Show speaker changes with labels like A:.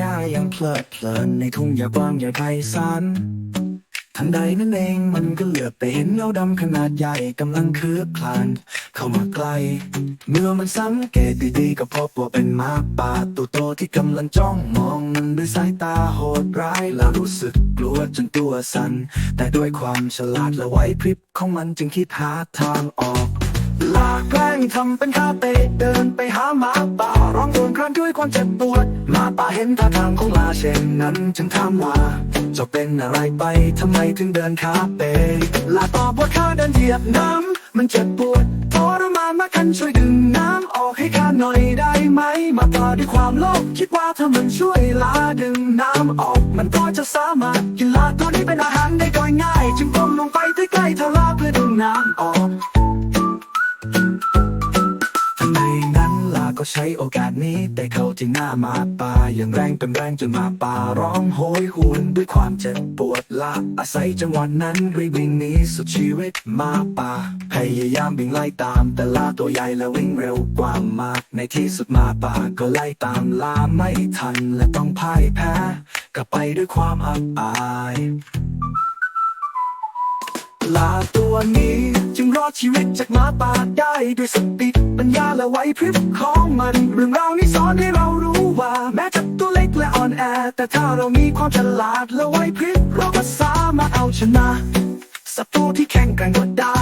A: ญาอยังเพลิดเพลินในทุ่งหญ้ากว้างใหญ่ไพศาลทันใดนั่นเองมันก็เหลือบไปเห็นเงาดำขนาดใหญ่กำลังคืบคลาน เข้ามาใกล้ เมื่อมันสังเกตดีๆก็พบว่าเป็นหมาป่าตัวโตที่กำลังจ้องมองมันด้วยสายตาโหดร้ายและรู้สึกกลัวจนตัวสั่นแต่ด้วยความฉลาดและไหวพริบของมันจึงคิดหาทางออก ลากแกล้งทำเป็นข้าเตะเดินไปหาหมาป่าร้องโดนครานด้วยความเจ็บปวดหมาป่าเห็นท่าทางของลาเช่นนั้นจึงถามว่าเจะเป็นอะไรไปทำไมถึงเดินขาเตะลาตอบว่าข้าเดินเหยียบน้ำมันเจ็บปวดทรมานมากันช่วยดึงน้ำออกให้ข้าหน่อยได้ไหม มาป่าด้วยความโลภคิดว่าถ้ามันช่วยลาดึงน้ำออก มันก็จะสามารถกินลาตัวนี้เป็นอาหารได้โดยง่าย จึงก้มลงไปใกล้ๆเทาลาเพื่อดึงน้ำออก ก็ใช้โอกาสนี้ได้เขาที่หน้ามาป่าอย่างแรงเป็นแรงจนมาป่าร้องโหยหวนด้วยความเจ็บปวดลาอาศัยจังหวะนั้นรีบวิ่งหนีสุดชีวิตมาป่าพยายามวิ่งไล่ตาม แต่ล่าตัวใหญ่และวิ่งเร็วกว่ามาก ในที่สุดมาป่าก็ไล่ตามล่าไม่ทันและต้องพ่ายแพ้กลับไปด้วยความอับอาย ลาตัวนี้ จึงรอดชีวิตจากหมาป่าได้ด้วยสติปัญญาและไหวพริบของมัน เรื่องราวนี้สอนให้เรารู้ว่า แม้จะตัวเล็กและอ่อนแอ แต่ถ้าเรามีความฉลาดและไหวพริบเราก็สามารถเอาชนะศัตรูที่แข่งกันก็ได้